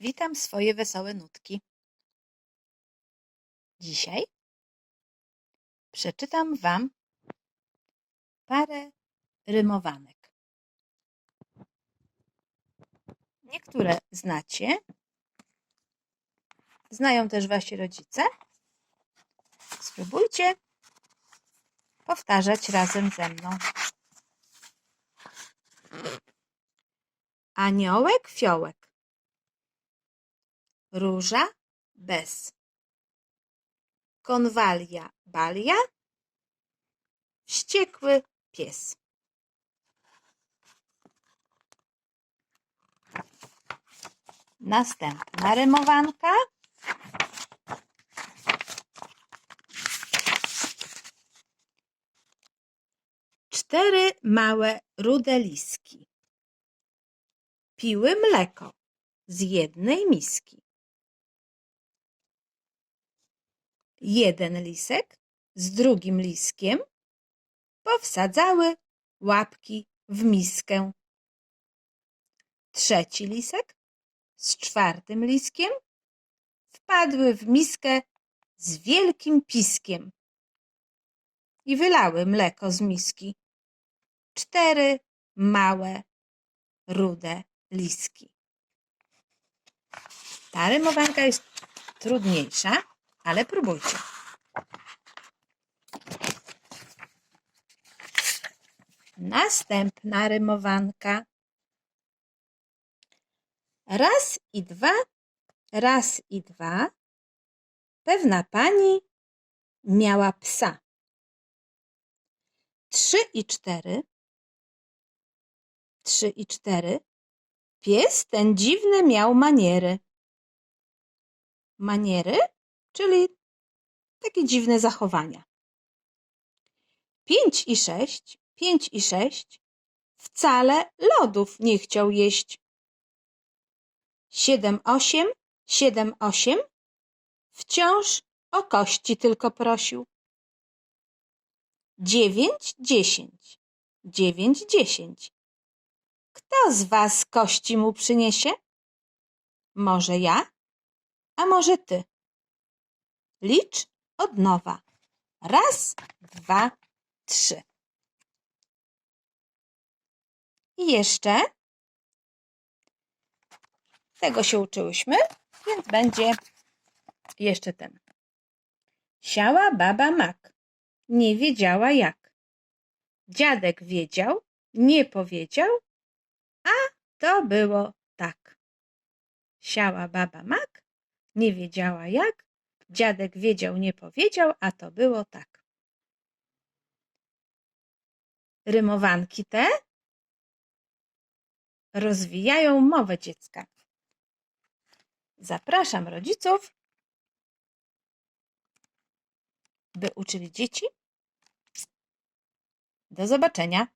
Witam swoje wesołe nutki. Dzisiaj przeczytam Wam parę rymowanek. Niektóre znacie, znają też Wasi rodzice. Spróbujcie powtarzać razem ze mną. Aniołek, fiołek. Róża bez. Konwalia, balia. Wściekły pies. Następna rymowanka. Cztery małe rude liski piły mleko z jednej miski. Jeden lisek z drugim liskiem powsadzały łapki w miskę. Trzeci lisek z czwartym liskiem wpadły w miskę z wielkim piskiem i wylały mleko z miski. Cztery małe, rude liski. Ta rymowanka jest trudniejsza, ale próbujcie. Następna rymowanka. Raz i dwa, raz i dwa. Pewna pani miała psa. Trzy i cztery, trzy i cztery. Pies ten dziwne miał maniery. Maniery, czyli takie dziwne zachowania. Pięć i sześć, pięć i sześć wcale lodów nie chciał jeść. Siedem, osiem, siedem, osiem wciąż o kości tylko prosił. Dziewięć, dziesięć, dziewięć, dziesięć kto z was kości mu przyniesie? Może ja, a może ty. Licz od nowa. Raz, dwa, trzy. I jeszcze. Tego się uczyłyśmy, więc będzie jeszcze ten. Siała baba mak. Nie wiedziała jak. Dziadek wiedział, nie powiedział, to było tak. Siała baba mak, nie wiedziała jak, dziadek wiedział, nie powiedział, a to było tak. Rymowanki te rozwijają mowę dziecka. Zapraszam rodziców, by uczyli dzieci. Do zobaczenia.